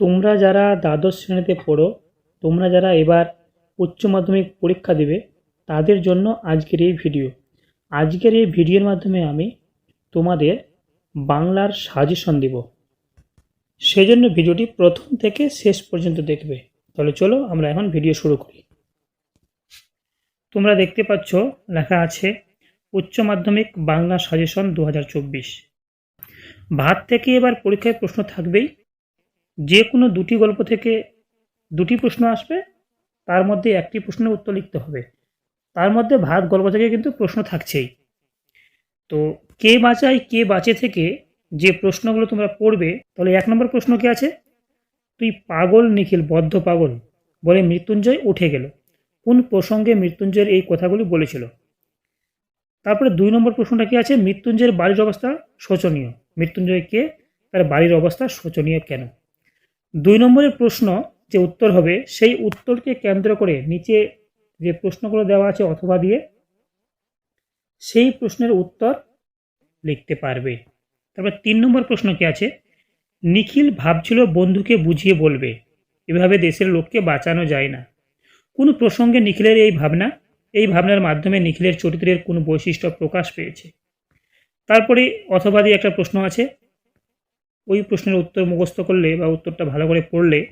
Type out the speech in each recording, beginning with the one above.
তোমরা যারা দ্বাদশ শ্রেণীতে পড়ো, তোমরা যারা এবার উচ্চ মাধ্যমিক পরীক্ষা দেবে, তাদের জন্য আজকের এই ভিডিও। আজকের এই ভিডিওর মাধ্যমে আমি তোমাদের বাংলার সাজেশন দেব। সেজন্য ভিডিওটি প্রথম থেকে শেষ পর্যন্ত দেখবে। তাহলে চলো আমরা এখন ভিডিও শুরু করি। তোমরা দেখতে পাচ্ছ, লেখা আছে, উচ্চ মাধ্যমিক বাংলা সাজেশন দু ভাত থেকে এবার পরীক্ষায় প্রশ্ন থাকবেই। যে কোনো দুটি গল্প থেকে দুটি প্রশ্ন আসবে, তার মধ্যে একটি প্রশ্নের উত্তর লিখতে হবে। তার মধ্যে ভাত গল্প থেকে কিন্তু প্রশ্ন থাকছেই। তো কে বাঁচায়, কে বাঁচে থেকে যে প্রশ্নগুলো তোমরা পড়বে, তাহলে এক নম্বর প্রশ্ন কি আছে? তুই পাগল, নিখিল, বদ্ধ পাগল বলে মৃত্যুঞ্জয় উঠে গেল। কোন প্রসঙ্গে মৃত্যুঞ্জয়ের এই কথাগুলি বলেছিল? তারপরে দুই নম্বর প্রশ্নটা কি আছে? মৃত্যুঞ্জয়ের বাড়ির অবস্থা শোচনীয়। মৃত্যুঞ্জয় কে? তার বাড়ির অবস্থা শোচনীয় কেন? দুই নম্বরের প্রশ্ন যে উত্তর হবে, সেই উত্তরকে কেন্দ্র করে নিচে যে প্রশ্নগুলো দেওয়া আছে অথবা দিয়ে, সেই প্রশ্নের উত্তর লিখতে পারবে। তারপর তিন নম্বর প্রশ্ন কি আছে? নিখিল ভাবছিল বন্ধুকে বুঝিয়ে বলবে, এভাবে দেশের লোককে বাঁচানো যায় না। কোন প্রসঙ্গে নিখিলের এই ভাবনা? এই ভাবনার মাধ্যমে নিখিলের চরিত্রের কোন বৈশিষ্ট্য প্রকাশ পেয়েছে। তারপরে অথবা দিয়ে একটা প্রশ্ন আছে ওই প্রশ্নের উত্তর মুখস্থ করলে বা উত্তরটা ভালো করে পড়লে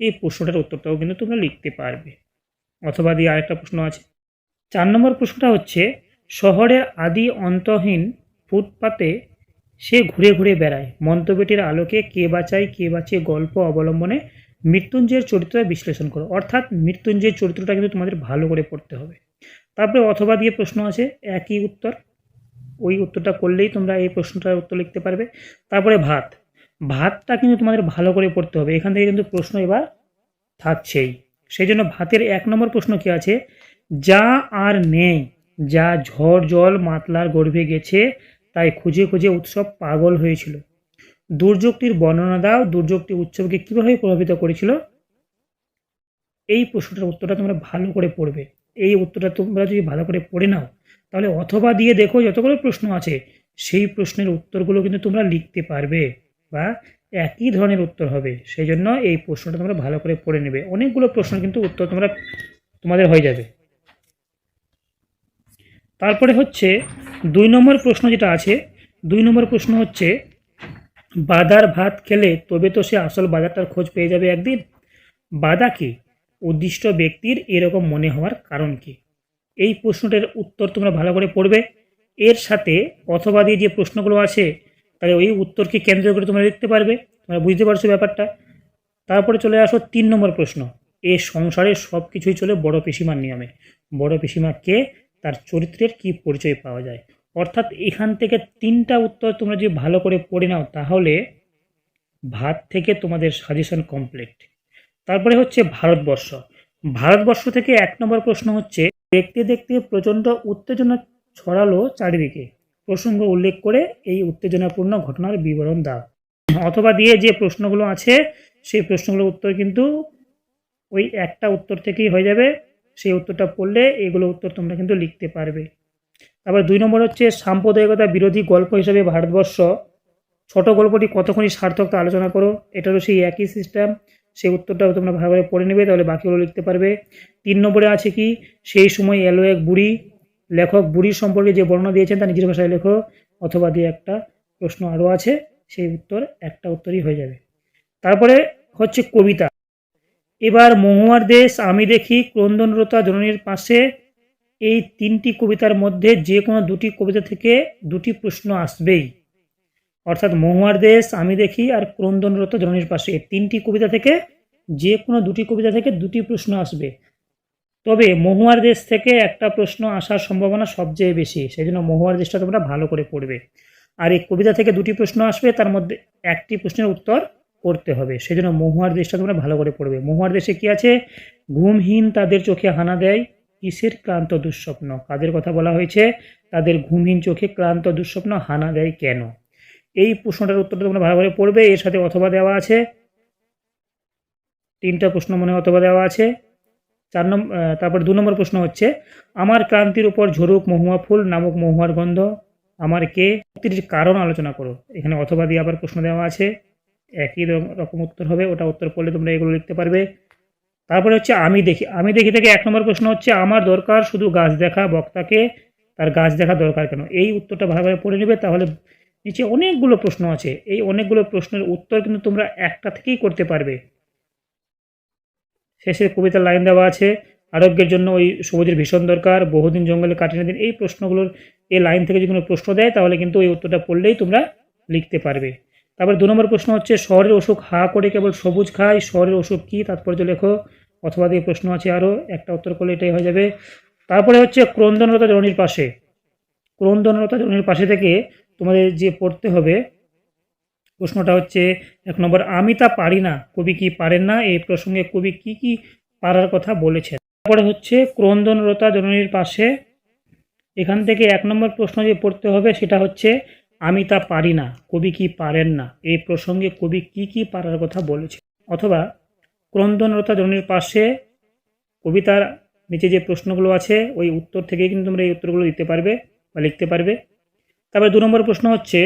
এই প্রশ্নটার উত্তরটাও কিন্তু তোমরা লিখতে পারবে। অথবা দিয়ে আরেকটা প্রশ্ন আছে। চার নম্বর প্রশ্নটা হচ্ছে শহরের আদি অন্তহীন ফুটপাতে সে ঘুরে ঘুরে বেড়ায়। মন্তব্যটির আলোকে কে বাঁচায় কে বাঁচে গল্প অবলম্বনে মৃত্যুঞ্জয়ের চরিত্রটা বিশ্লেষণ করো। অর্থাৎ মৃত্যুঞ্জয়ের চরিত্রটা কিন্তু তোমাদের ভালো করে পড়তে হবে। তারপরে অথবা দিয়ে প্রশ্ন আছে, একই উত্তর? ওই উত্তরটা করলেই তোমরা এই প্রশ্নটার উত্তর লিখতে পারবে। তারপরে ভাত। ভাতটা কিন্তু তোমাদের ভালো করে পড়তে হবে। এখান থেকে কিন্তু প্রশ্ন এবার থাকছেই। সেই জন্য ভাতের এক নম্বর প্রশ্ন কি আছে? যা আর নেই, যা ঝড় জল মাতলার গর্ভে গেছে, তাই খুঁজে খুঁজে উৎসব পাগল হয়েছিল। দুর্যোগটির বর্ণনা দাও, দুর্যোগটি উৎসবকে কীভাবে প্রভাবিত করেছিল? এই প্রশ্নটার উত্তরটা তোমরা ভালো করে পড়বে। এই উত্তরটা তোমরা যদি ভালো করে পড়ে নাও, তাহলে অথবা দিয়ে দেখো যতগুলো প্রশ্ন আছে, সেই প্রশ্নের উত্তরগুলো কিন্তু তোমরা লিখতে পারবে। বা একই ধরনের উত্তর হবে। সেই জন্য এই প্রশ্নটা তোমরা ভালো করে পড়ে নেবে। অনেকগুলো প্রশ্ন কিন্তু উত্তর তোমরা, তোমাদের হয়ে যাবে। তারপরে হচ্ছে দুই নম্বর প্রশ্ন যেটা আছে, দুই নম্বর প্রশ্ন হচ্ছে, বাদার ভাত খেলে তবে তো সে আসল বাজারটার খোঁজ পেয়ে যাবে একদিন? বাদা কি? উদ্দিষ্ট ব্যক্তির এরকম মনে হওয়ার কারণ কি? এই প্রশ্নটার উত্তর তোমরা ভালো করে পড়বে। এর সাথে অথবা দিয়ে যে প্রশ্নগুলো আছে তাহলে ওই উত্তরকে কেন্দ্র করে তোমরা লিখতে পারবে, তোমরা বুঝতে পারছ ব্যাপারটা। তারপরে চলে আসো তিন নম্বর প্রশ্ন। এ সংসারে সব কিছুই চলে বড় পিসিমার নিয়মে। বড় পিসিমা কে? তার চরিত্রের কি পরিচয় পাওয়া যায়? অর্থাৎ এখান থেকে তিনটা উত্তর তোমরা যদি ভালো করে পড়ে নাও, তাহলে ভাত থেকে তোমাদের সাজেশন কমপ্লিট তারপরে হচ্ছে ভারতবর্ষ। ভারতবর্ষ থেকে এক নম্বর প্রশ্ন হচ্ছে, দেখতে দেখতে প্রচণ্ড উত্তেজনা ছড়ালো চারিদিকে। প্রসঙ্গ উল্লেখ করে এই উত্তেজনাপূর্ণ ঘটনার বিবরণ দাও। অথবা দিয়ে যে প্রশ্নগুলো আছে, সেই প্রশ্নগুলোর উত্তর কিন্তু ওই একটা উত্তর থেকেই হয়ে যাবে। সেই উত্তরটা পড়লে এগুলো উত্তর তোমরা কিন্তু লিখতে পারবে। তারপর দুই নম্বর হচ্ছে, সাম্প্রদায়িকতা বিরোধী গল্প হিসেবে ভারতবর্ষ, ছোট গল্পটি কতক্ষণই সার্থক তা আলোচনা করো। এটারও সেই একই সিস্টেম সেই উত্তরটাও তোমরা ভালোভাবে পড়ে নেবে, তাহলে বাকিগুলো লিখতে পারবে। তিন নম্বরে আছে কি, সেই সময় এলো এক বুড়ি লেখক বুড়ির সম্পর্কে যে বর্ণনা দিয়েছেন তা নিজের ভাষায় লেখো, অথবা দিয়ে একটা প্রশ্ন আরও আছে, সেই উত্তর, একটা উত্তরই হয়ে যাবে। তারপরে হচ্ছে কবিতা। এবার মহুয়ার দেশ, আমি দেখি ক্রন্দনরতা জননীর পাশে এই তিনটি কবিতার মধ্যে যে কোনো দুটি কবিতা থেকে দুটি প্রশ্ন আসবেই। অর্থাৎ মহুয়ার দেশ, আমি দেখি আর ক্রন্দনরত জননীর পাশে এই তিনটি কবিতা থেকে যে কোনো দুটি কবিতা থেকে দুটি প্রশ্ন আসবে। তবে মহুয়ার দেশ থেকে একটা প্রশ্ন আসার সম্ভাবনা সবচেয়ে বেশি সেই জন্য মহুয়ার দেশটা তোমরা ভালো করে পড়বে। আর এই কবিতা থেকে দুটি প্রশ্ন আসবে, তার মধ্যে একটি প্রশ্নের উত্তর করতে হবে সেই জন্য মহুয়ার দেশটা তোমরা ভালো করে পড়বে। মহুয়ার দেশে কি আছে? ঘুমহীন তাদের চোখে হানা দেয়, কিসের ক্লান্ত দুঃস্বপ্ন? কাদের কথা বলা হয়েছে? তাদের ঘুমহীন চোখে ক্লান্ত দুঃস্বপ্ন হানা দেয় কেন? এই প্রশ্নটার উত্তরটা তোমরা ভালো করে পড়বে, এর সাথে অথবা দেওয়া আছে। তিনটা প্রশ্ন মনে অথবা দেওয়া আছে। চার নম্বর তারপর দু নম্বর প্রশ্ন হচ্ছে, আমার ক্রান্তির উপর ঝরুক মহুয়া ফুল নামক মহুয়ার গন্ধ, আমার কে? মুক্তির কারণ আলোচনা করো। এখানে অথবা দিয়ে আবার প্রশ্ন দেওয়া আছে। একই রকম- রকম উত্তর হবে, ওটা উত্তর পড়লে তোমরা এগুলো লিখতে পারবে। তারপরে হচ্ছে, আমি দেখি আমি দেখি থেকে এক নম্বর প্রশ্ন হচ্ছে, আমার দরকার শুধু গাছ দেখা, বক্তাকে, তার গাছ দেখা দরকার কেন? এই উত্তরটা ভালোভাবে পড়ে নেবে, তাহলে নিচে অনেকগুলো প্রশ্ন আছে। এই অনেকগুলো প্রশ্নের উত্তর কিন্তু তোমরা একটা থেকেই করতে পারবে। শেষে কবিতার লাইন দেওয়া আছে, আরোগ্যের জন্য ওই সবুজের ভীষণ দরকার, বহুদিন জঙ্গলে কাটিয়ে দিন। এই প্রশ্নগুলোর, এই লাইন থেকে যদি কোনো প্রশ্ন দেয়, তাহলে কিন্তু ওই উত্তরটা পড়লেই তোমরা লিখতে পারবে। তারপর দু নম্বর প্রশ্ন হচ্ছে, শহরের অসুখ হা করে কেবল সবুজ খায়, শহরের অসুখ কী? তাৎপর্য লেখো। অথবা দিয়ে প্রশ্ন আছে আরও একটা উত্তর করলে এটাই হয়ে যাবে। তারপরে হচ্ছে ক্রন্দনরতা জননীর পাশে। ক্রন্দনরতা জননীর পাশে থেকে তোমাদের যে পড়তে হবে প্রশ্নটা হচ্ছে, এক নম্বর, আমি তা পারি না, কবি কি পারেন না? এই প্রসঙ্গে কবি কি কি পারার কথা বলেছেন? তারপরে হচ্ছে, ক্রন্দনরতা জননীর পাশে এখান থেকে এক নম্বর প্রশ্ন যে পড়তে হবে, সেটা হচ্ছে, আমি তা পারি না, কবি কি পারেন না? এই প্রসঙ্গে কবি কি কি পারার কথা বলেছে? অথবা, ক্রন্দনরতা জননীর পাশে কবিতার নিচে যে প্রশ্নগুলো আছে, ওই উত্তর থেকে কিন্তু তোমরা এই উত্তরগুলো দিতে পারবে বা লিখতে পারবে। তারপরে দু নম্বর প্রশ্ন হচ্ছে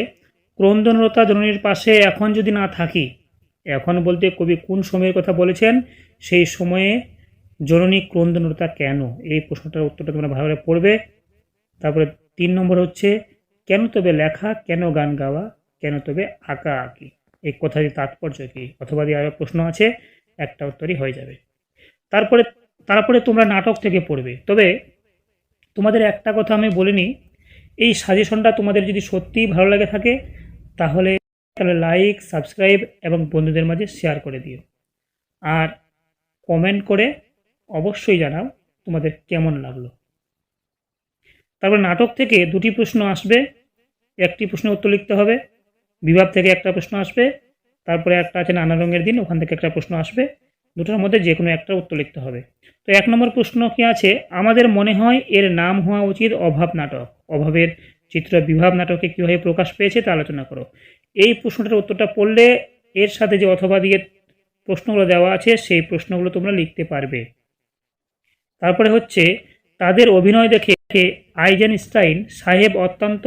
ক্রন্দনরতা জননীর পাশে এখন যদি না থাকি, এখন বলতে কবি কোন সময়ের কথা বলেছেন? সেই সময়ে জননী ক্রন্দনরতা কেন? এই প্রশ্নটার উত্তরটা তোমরা ভালোভাবে পড়বে। তারপরে তিন নম্বর হচ্ছে, কেন তবে লেখা, কেন গান গাওয়া, কেন তবে আঁকা আঁকি? এই কথাটির তাৎপর্য কী? অথবা দিয়ে আরও প্রশ্ন আছে, একটা উত্তরই হয়ে যাবে। তারপরে তারপরে তোমরা নাটক থেকে পড়বে। তবে তোমাদের একটা কথা আমি বলিনি, এই সাজেশনটা তোমাদের যদি সত্যিই ভালো লাগে থাকে তাহলে তাহলে লাইক সাবস্ক্রাইব এবং বন্ধুদের মাঝে শেয়ার করে দিও। আর কমেন্ট করে অবশ্যই জানাও তোমাদের কেমন লাগল। তারপর নাটক থেকে দুটি প্রশ্ন আসবে। একটি প্রশ্নের উত্তর লিখতে হবে, বিভাগ থেকে একটা প্রশ্ন আসবে, তারপরে একটা আছে নানা রঙের দিন, ওখান থেকে একটা প্রশ্ন আসবে, দুটোর মধ্যে যে কোনো একটা উত্তর লিখতে হবে। তো এক নম্বর প্রশ্ন কি আছে? আমাদের মনে হয় এর নাম হওয়া উচিত অভাব নাটক, অভাবের চিত্র বিভাব নাটকে কীভাবে প্রকাশ পেয়েছে তা আলোচনা করো। এই প্রশ্নটার উত্তরটা পড়লে এর সাথে যে অথবা দিয়ে প্রশ্নগুলো দেওয়া আছে, সেই প্রশ্নগুলো তোমরা লিখতে পারবে। তারপরে হচ্ছে, তাদের অভিনয় দেখে আইজেনস্টাইন সাহেব অত্যন্ত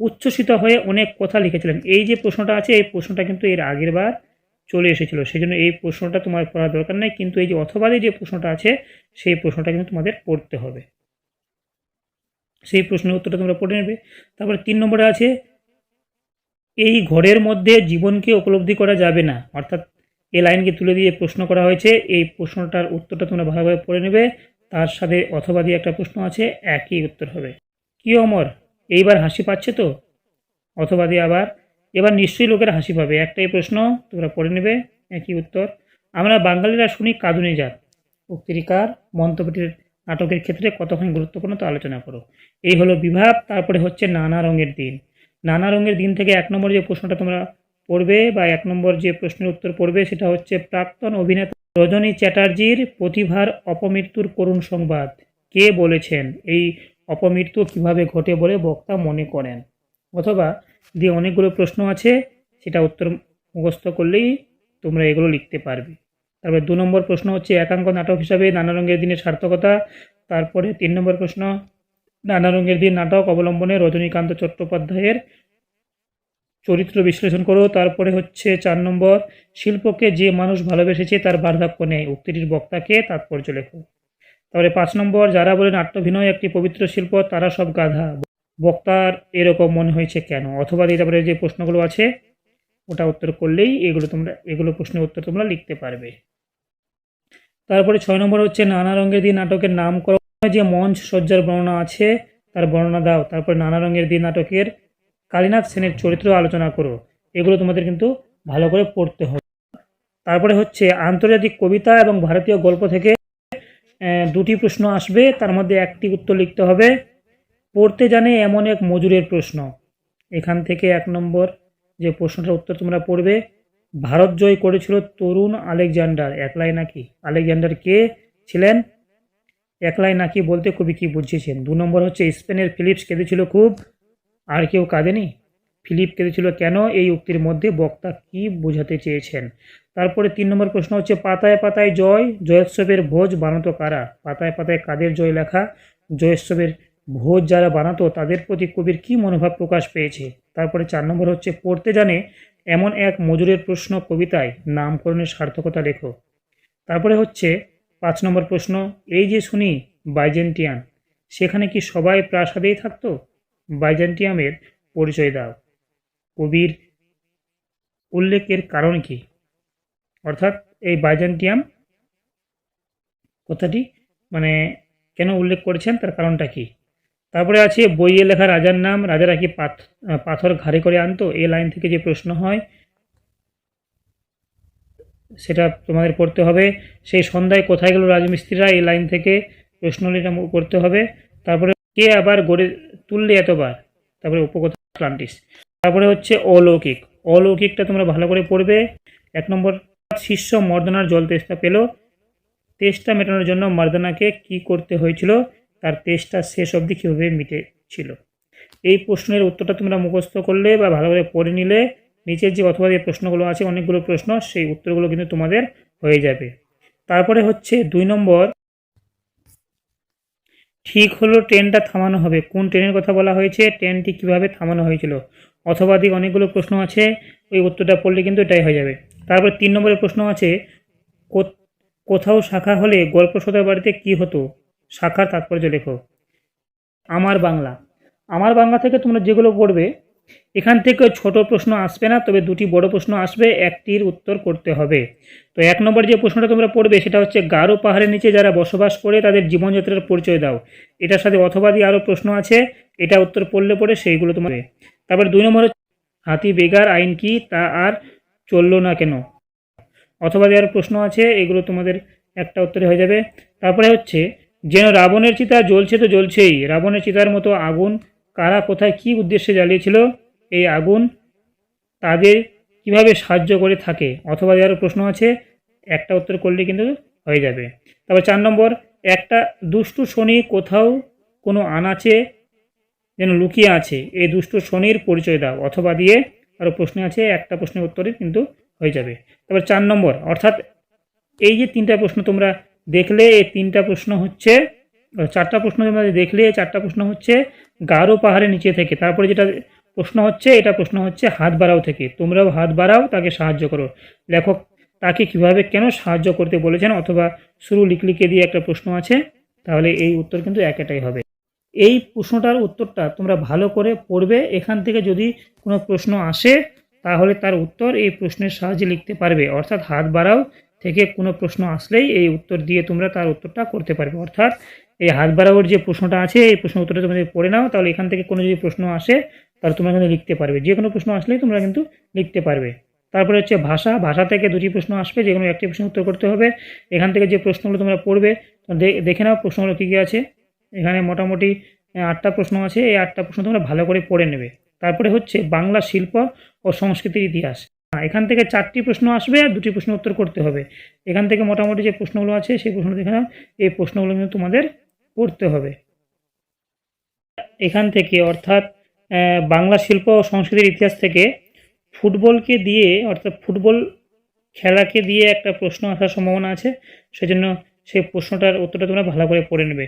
উচ্ছ্বসিত হয়ে অনেক কথা লিখেছিলেন। এই যে প্রশ্নটা আছে, এই প্রশ্নটা কিন্তু এর আগের বার চলে এসেছিল। সেই জন্য এই প্রশ্নটা তোমার পড়ার দরকার নেই, কিন্তু এই যে অথবাদী যে প্রশ্নটা আছে, সেই প্রশ্নটা কিন্তু তোমাদের পড়তে হবে। সেই প্রশ্নের উত্তরটা তোমরা পড়ে নেবে। তারপরে তিন নম্বরে আছে, এই ঘরের মধ্যে জীবনকে উপলব্ধি করা যাবে না। অর্থাৎ এই লাইনকে তুলে দিয়ে প্রশ্ন করা হয়েছে, এই প্রশ্নটার উত্তরটা তোমরা ভালোভাবে পড়ে নেবে। তার সাথে অথবা দিয়ে একটা প্রশ্ন আছে, একই উত্তর হবে। কি অমর, এইবার হাসি পাচ্ছে তো? অথবা দিয়ে আবার, এবার নিশ্চয়ই লোকের হাসি পাবে। একটাই প্রশ্ন তোমরা পড়ে নেবে, একই উত্তর। আমরা বাঙালিরা শুনি, কাঁদুনি জাত উক্তিরিকার মন্তব্যটির নাটকের ক্ষেত্রে কতখানি গুরুত্বপূর্ণ তো আলোচনা করো। এই হলো বিভাগ, তারপরে হচ্ছে নানা রঙের দিন। নানা রঙের দিন থেকে এক নম্বর যে প্রশ্নটা তোমরা পড়বে বা এক নম্বর যে প্রশ্নের উত্তর পড়বে সেটা হচ্ছে প্রাক্তন অভিনেতা রজনী চ্যাটার্জির প্রতিভার অপমৃত্যুর করুণ সংবাদ। কে বলেছেন? এই অপমৃত্যু কীভাবে ঘটে বলে বক্তা মনে করেন? অথবা দিয়ে অনেকগুলো প্রশ্ন আছে, সেটা উত্তর মুখস্থ করলেই তোমরা এগুলো লিখতে পারবে। তারপরে দু নম্বর প্রশ্ন হচ্ছে একাঙ্ক নাটক হিসাবে নানা রঙের দিনের সার্থকতা। তারপরে তিন নম্বর প্রশ্ন, নানা রঙের দিন নাটক অবলম্বনে রজনীকান্ত চট্টোপাধ্যায়ের চরিত্র বিশ্লেষণ করো। তারপরে হচ্ছে চার নম্বর, শিল্পকে যে মানুষ ভালোবেসেছে তার বার্ধক্য নেই। উক্তিটির বক্তাকে তাৎপর্য লেখো। তারপরে পাঁচ নম্বর, যারা বলে নাট্যভিনয় একটি পবিত্র শিল্প, তারা সব গাধা। বক্তার এরকম মনে হয়েছে কেন? অথবা দিয়ে তারপরে যে প্রশ্নগুলো আছে, ওটা উত্তর করলেই এগুলো তোমরা, এগুলো প্রশ্নের উত্তর তোমরা লিখতে পারবে। তারপরে ছয় নম্বর হচ্ছে নানা রঙের দিন নাটকের নামকরণ যে মঞ্চ সজ্জার বর্ণনা আছে, তার বর্ণনা দাও। তারপরে নানা রঙের দিন নাটকের কালীনাথ সেনের চরিত্র আলোচনা করো। এগুলো তোমাদের কিন্তু ভালো করে পড়তে হবে। তারপরে হচ্ছে আন্তর্জাতিক কবিতা এবং ভারতীয় গল্প থেকে দুটি প্রশ্ন আসবে। তার মধ্যে একটি উত্তর লিখতে হবে। পড়তে জানে এমন এক মজুরের প্রশ্ন। এখান থেকে এক নম্বর যে প্রশ্নটার উত্তর তোমরা পড়বে। ভারত জয় করেছিল তরুণ আলেকজান্ডার, একলাই নাকি? আলেকজান্ডার কে ছিলেন? একলাই নাকি বলতে কবি কি বুঝিয়েছেন? দু নম্বর হচ্ছে স্পেনের ফিলিপস কেঁদেছিল খুব। আর কেউ কাঁদেনি? ফিলিপ কেঁদেছিল কেন? এই উক্তির মধ্যে বক্তা কি বোঝাতে চেয়েছেন? তারপরে তিন নম্বর প্রশ্ন হচ্ছে, পাতায় পাতায় জয়, জয়োৎসবের ভোজ বানাতো কারা? পাতায় পাতায় কাদের জয় লেখা? জয়োৎসবের ভোজ যারা বানাতো, তাদের প্রতি কবির কি মনোভাব প্রকাশ পেয়েছে? তারপরে চার নম্বর হচ্ছে, পড়তে জানে এমন এক মজুরের প্রশ্ন কবিতায় নামকরণের সার্থকতা লেখো। তারপরে হচ্ছে পাঁচ নম্বর প্রশ্ন, এই যে শুনি বাইজেন্টিয়ান, সেখানে কি সবাই প্রাসাদেই থাকতো? বাইজেন্টিয়ামের পরিচয় দাও। কবির উল্লেখের কারণ কি? অর্থাৎ এই বাইজেন্টিয়াম কথাটি মানে কেন উল্লেখ করেছেন? তার কারণটা কি? তারপরে আছে, বইয়ে লেখা রাজার নাম, রাজারা কি পাথ- পাথর ঘাড়ে করে আনতো? এই লাইন থেকে যে প্রশ্ন হয়, সেটা তোমাদের পড়তে হবে। সেই সন্ধ্যায় কোথায় গেল রাজমিস্ত্রিরা? এই লাইন থেকে প্রশ্নটা করতে হবে। তারপরে কে আবার গড়ে তুললে এতবার? তারপরে উপকথা আটলান্টিস তারপরে হচ্ছে অলৌকিক। অলৌকিকটা তোমরা ভালো করে পড়বে। এক নম্বর, শিষ্য মর্দনার জল তেষ্টা পেল। তেষ্টা মেটানোর জন্য মর্দনাকে কি করতে হয়েছিল? তার তেষ্টা শেষ অবধি কীভাবে মিটেছিল? এই প্রশ্নের উত্তরটা তোমরা মুখস্থ করলে বা ভালো করে পড়ে নিলে নিচের যে অথবা যে প্রশ্নগুলো আছে, অনেকগুলো প্রশ্ন, সেই উত্তরগুলো কিন্তু তোমাদের হয়ে যাবে। তারপরে হচ্ছে দুই নম্বর। ঠিক হলো ট্রেনটা থামানো হবে। কোন ট্রেনের কথা বলা হয়েছে? ট্রেনটি কীভাবে থামানো হয়েছিল? অথবা দিক অনেকগুলো প্রশ্ন আছে, ওই উত্তরটা পড়লে কিন্তু এটাই হয়ে যাবে। তারপর তিন নম্বরের প্রশ্ন আছে কোথাও শাখা হলে গল্প সদার বাড়িতে কি হতো? শাখার তাৎপর্য লেখো। আমার বাংলা। আমার বাংলা থেকে তোমরা যেগুলো পড়বে, এখান থেকে ছোট প্রশ্ন আসবে না, তবে দুটি বড় প্রশ্ন আসবে, একটির উত্তর করতে হবে। তো এক নম্বর যে প্রশ্নটা তোমরা পড়বে, সেটা হচ্ছে, গারো পাহাড়ের নিচে যারা বসবাস করে, তাদের জীবনযাত্রার পরিচয় দাও। এটার সাথে অথবাদি আরও প্রশ্ন আছে, এটা উত্তর পড়লে পড়ে সেইগুলো তোমার তারপর দুই নম্বর হাতি বেগার আইন কি, তা আর চলল না কেন? অথবা আরও প্রশ্ন আছে, এগুলো তোমাদের একটা উত্তরে হয়ে যাবে। তারপরে হচ্ছে যেন রাবণের চিতা জ্বলছে তো জ্বলছেই। রাবণের চিতার মতো আগুন কারা কোথায় কি উদ্দেশ্যে জ্বালিয়েছিল? এই আগুন তাদের কীভাবে সাহায্য করে থাকে? অথবা আরও প্রশ্ন আছে, একটা উত্তর করলে কিন্তু হয়ে যাবে। তারপর চার নম্বর, একটা দুষ্টু শনি কোথাও কোনো আনাচে যেন লুকিয়ে আছে। এই দুষ্টু শনির পরিচয় দাও। অথবা দিয়ে আরও প্রশ্ন আছে, একটা প্রশ্নের উত্তরে কিন্তু হয়ে যাবে। তারপর চার নম্বর, অর্থাৎ এই যে তিনটা প্রশ্ন তোমরা দেখলে এই তিনটা প্রশ্ন হচ্ছে চারটা প্রশ্ন দেখলে, চারটা প্রশ্ন হচ্ছে গারো পাহাড়ের নিচে থেকে। তারপরে যেটা প্রশ্ন হচ্ছে, এটা প্রশ্ন হচ্ছে হাত বাড়াও থেকে। তোমরাও হাত বাড়াও, তাকে সাহায্য করো। লেখক তাকে কীভাবে কেন সাহায্য করতে বলেছেন, অথবা শুরু লিখলিকে দিয়ে একটা প্রশ্ন আছে, তাহলে এই উত্তর কিন্তু একটাই হবে। এই প্রশ্নটার উত্তরটা তোমরা ভালো করে পড়বে। এখান থেকে যদি কোনো প্রশ্ন আসে, তাহলে তার উত্তর এই প্রশ্নের সাহায্যে লিখতে পারবে। অর্থাৎ হাত বাড়াও থেকে কোনো প্রশ্ন আসলেই এই উত্তর দিয়ে তোমরা তার উত্তরটা করতে পারবে। অর্থাৎ এই হাত বাড়াওয়ার যে প্রশ্নটা আছে, এই প্রশ্ন উত্তরটা যদি পড়ে নাও, তাহলে এখান থেকে কোনো যদি প্রশ্ন আসে, তাহলে তোমরা কিন্তু লিখতে পারবে। যে কোনো প্রশ্ন আসলেই তোমরা কিন্তু লিখতে পারবে। তারপরে হচ্ছে ভাষা। ভাষা থেকে দুটি প্রশ্ন আসবে, যে কোনো একটি প্রশ্ন উত্তর করতে হবে। এখান থেকে যে প্রশ্নগুলো তোমরা পড়বে দেখে নাও প্রশ্নগুলো কী কী আছে। এখানে মোটামুটি আটটা প্রশ্ন আছে। এই আটটা প্রশ্ন তোমরা ভালো করে পড়ে নেবে। তারপরে হচ্ছে বাংলা শিল্প ও সংস্কৃতির ইতিহাস। এখান থেকে চারটি প্রশ্ন আসবে আর দুটি প্রশ্ন উত্তর করতে হবে। এখান থেকে মোটামুটি যে প্রশ্নগুলো আছে, সেই প্রশ্ন দেখে নাও এই প্রশ্নগুলো কিন্তু তোমাদের পড়তে হবে। এখান থেকে অর্থাৎ বাংলা শিল্প ও সংস্কৃতির ইতিহাস থেকে ফুটবলকে দিয়ে, অর্থাৎ ফুটবল খেলাকে দিয়ে একটা প্রশ্ন আসার সম্ভাবনা আছে। সেজন্য সেই প্রশ্নটার উত্তরটা তোমরা ভালো করে পড়ে নেবে।